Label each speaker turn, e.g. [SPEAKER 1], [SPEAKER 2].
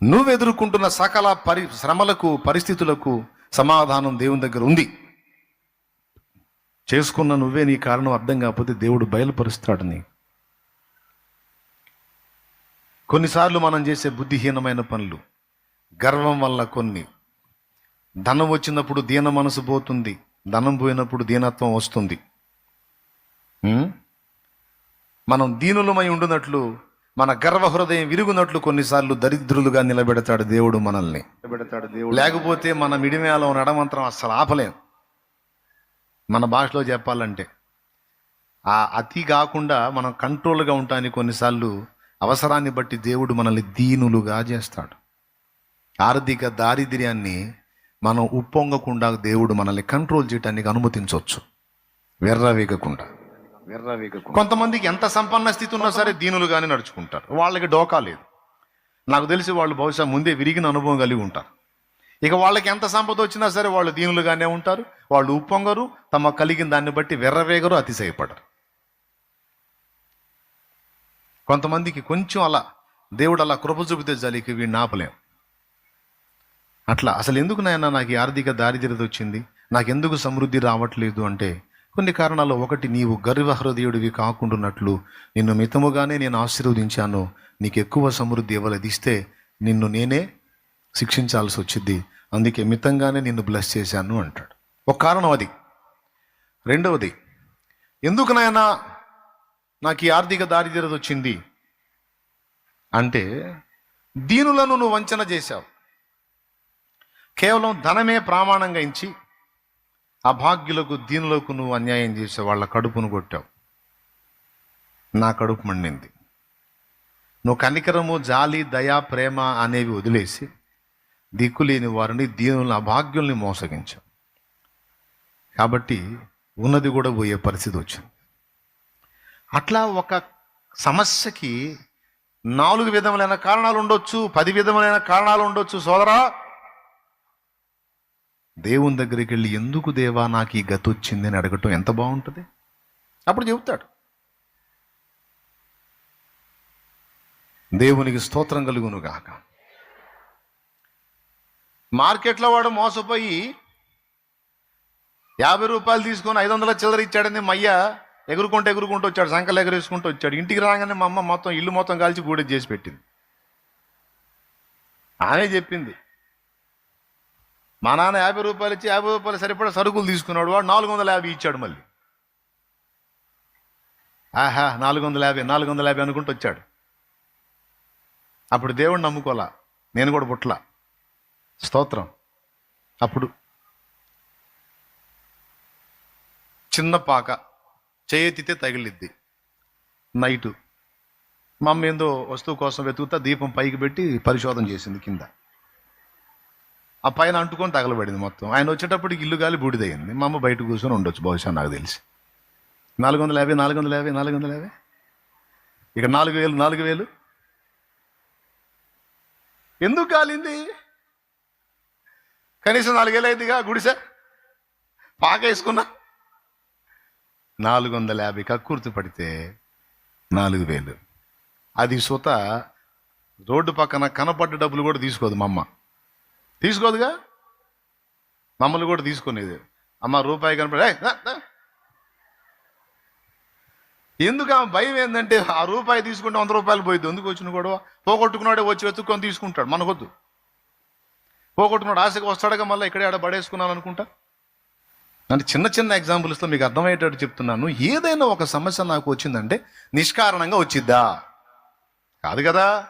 [SPEAKER 1] నువ్వు ఎదుర్కొంటున్న సకల పరి శ్రమలకు పరిస్థితులకు సమాధానం దేవుని దగ్గర ఉంది. చేసుకున్న నువ్వే నీ కారణం అర్థం కాకపోతే దేవుడు బయలుపరుస్తాడు నీ కొన్నిసార్లు మనం చేసే బుద్ధిహీనమైన పనులు గర్వం వల్ల కొన్ని. ధనం వచ్చినప్పుడు దీన మనసు పోతుంది ధనం పోయినప్పుడు దీనత్వం వస్తుంది. మనం దీనులమై ఉండునట్లు మన గర్వ హృదయం విరుగునట్లు కొన్నిసార్లు దరిద్రులుగా నిలబెడతాడు దేవుడు మనల్ని. నిలబెడతాడు దేవుడు లేకపోతే మన మిడిమేలో నడమంత్రం అస్సలు ఆపలేం. మన భాషలో చెప్పాలంటే ఆ అతి కాకుండా మనం కంట్రోల్గా ఉంటానికి కొన్నిసార్లు అవసరాన్ని బట్టి దేవుడు మనల్ని దీనులుగా చేస్తాడు. ఆర్థిక దారిద్ర్యాన్ని మనం ఉప్పొంగకుండా దేవుడు మనల్ని కంట్రోల్ చేయడానికి అనుమతించవచ్చు. వెర్రవేగకుండా. కొంతమందికి ఎంత సంపన్న స్థితి ఉన్నా సరే దీనులుగానే నడుచుకుంటారు. వాళ్ళకి డోకా లేదు. నాకు తెలిసి వాళ్ళు బహుశా ముందే విరిగిన అనుభవం కలిగి ఉంటారు. ఇక వాళ్ళకి ఎంత సంపద వచ్చినా సరే వాళ్ళు దీనులుగానే ఉంటారు. వాళ్ళు ఉప్పొంగరు. తమ కలిగిన దాన్ని బట్టి వెర్రవేగరు అతిశయపడరు. కొంతమందికి కొంచెం అలా దేవుడు అలా కృప చూపితే జలికి వీడిని ఆపలేం. అట్లా అసలు ఎందుకు నాయన నాకు ఆర్థిక దారిద్ర్యత వచ్చింది? నాకెందుకు సమృద్ధి రావట్లేదు అంటే కొన్ని కారణాలు ఒకటి నీవు గర్వ హృదయుడివి కాకుండాన్నట్లు నిన్ను మితముగానే నేను ఆశీర్వదించాను. నీకు ఎక్కువ సమృద్ధి ఇవ్వలేదిస్తే నిన్ను నేనే శిక్షించాల్సి వచ్చింది. అందుకే మితంగానే నిన్ను బ్లెస్ చేశాను అంటాడు. ఒక కారణం అది. రెండవది ఎందుకు నాయనా నాకు ఈ ఆర్థిక దారిద్ర్యత వచ్చింది అంటే దీనులను నువ్వు వంచన చేశావు. కేవలం ధనమే ప్రామాణంగా ఇచ్చి అభాగ్యులకు దీనిలోకి నువ్వు అన్యాయం చేసే వాళ్ళ కడుపును కొట్టావు. నా కడుపు మండింది. నువ్వు కనికరము జాలి దయ ప్రేమ అనేవి వదిలేసి దిక్కులేని వారిని దీనులను అభాగ్యుల్ని మోసగించావు. కాబట్టి ఉన్నది కూడా పోయే పరిస్థితి వచ్చింది. అట్లా ఒక సమస్యకి నాలుగు విధములైన కారణాలు ఉండొచ్చు పది విధములైన కారణాలు ఉండొచ్చు సోదరా. దేవుని దగ్గరికి వెళ్ళి ఎందుకు దేవా నాకు ఈ గతి వచ్చింది అని అడగటం ఎంత బాగుంటుంది? అప్పుడు చెబుతాడు. దేవునికి స్తోత్రం కలుగును గాక. మార్కెట్లో వాడు మోసపోయి యాభై రూపాయలు తీసుకొని ఐదు వందల చిల్లర ఇచ్చాడని మయ్య ఎగురుకుంటూ ఎగురుకుంటూ వచ్చాడు సంకలు ఎగరేసుకుంటూ వచ్చాడు. ఇంటికి రాగానే మా అమ్మ మొత్తం ఇల్లు మొత్తం కాల్చి గూడె చేసి పెట్టింది. ఆమె చెప్పింది మా నాన్న యాభై రూపాయలు ఇచ్చి యాభై రూపాయలు సరిపడా సరుకులు తీసుకున్నాడు. వాడు నాలుగు వందల యాభై ఇచ్చాడు మళ్ళీ. ఆహా నాలుగు వందల యాభై నాలుగు వందల యాభై అనుకుంటూ వచ్చాడు. అప్పుడు దేవుడు నమ్ముకోలా నేను కూడా పుట్ల స్తోత్రం. అప్పుడు చిన్న పాక చేయెత్తితే తగిలిద్ది. నైటు. మమ్మీ ఏందో వస్తువు కోసం వెతుకుతా దీపం పైకి పెట్టి పరిశోధన చేసింది కింద. ఆ పైన అంటుకొని తగలబడింది మొత్తం. ఆయన వచ్చేటప్పటికి ఇల్లు గాలి బూడిదయ్యింది. మా అమ్మ బయట కూర్చొని ఉండొచ్చు బహుశా నాకు తెలిసి. నాలుగు వందల యాభై నాలుగు వందల యాభై నాలుగు వందల యాభై? ఇక నాలుగు వేలు నాలుగు వేలు? ఎందుకు కాలింది? కనీసం నాలుగేళ్ళు అయిందిగా గుడిసె? పాక వేసుకున్నా? నాలుగు వందల యాభై కక్కుర్తి పడితే నాలుగు వేలు. అది సుత రోడ్డు పక్కన కనపడ్డ డబ్బులు కూడా తీసుకోదు మా అమ్మ. తీసుకోదుగా? మమ్మల్ని కూడా తీసుకునేది. అమ్మ రూపాయి కనపడే ఎందుకు ఆ భయం ఏంటంటే ఆ రూపాయి తీసుకుంటే వంద రూపాయలు పోయింది ఎందుకు వచ్చిన గొడవ? పోగొట్టుకున్నాడే వచ్చి వెతుక్కొని తీసుకుంటాడు. మనకొద్దు. పోగొట్టుకున్నాడు. ఆశగా వస్తాడుగా మళ్ళీ ఇక్కడే ఆడ పడేసుకున్నాను అనుకుంటా అంటే చిన్న చిన్న ఎగ్జాంపుల్స్తో మీకు అర్థమయ్యేటట్టు చెప్తున్నాను. ఏదైనా ఒక సమస్య నాకు వచ్చిందంటే నిష్కారణంగా వచ్చిద్దా? కాదు కదా?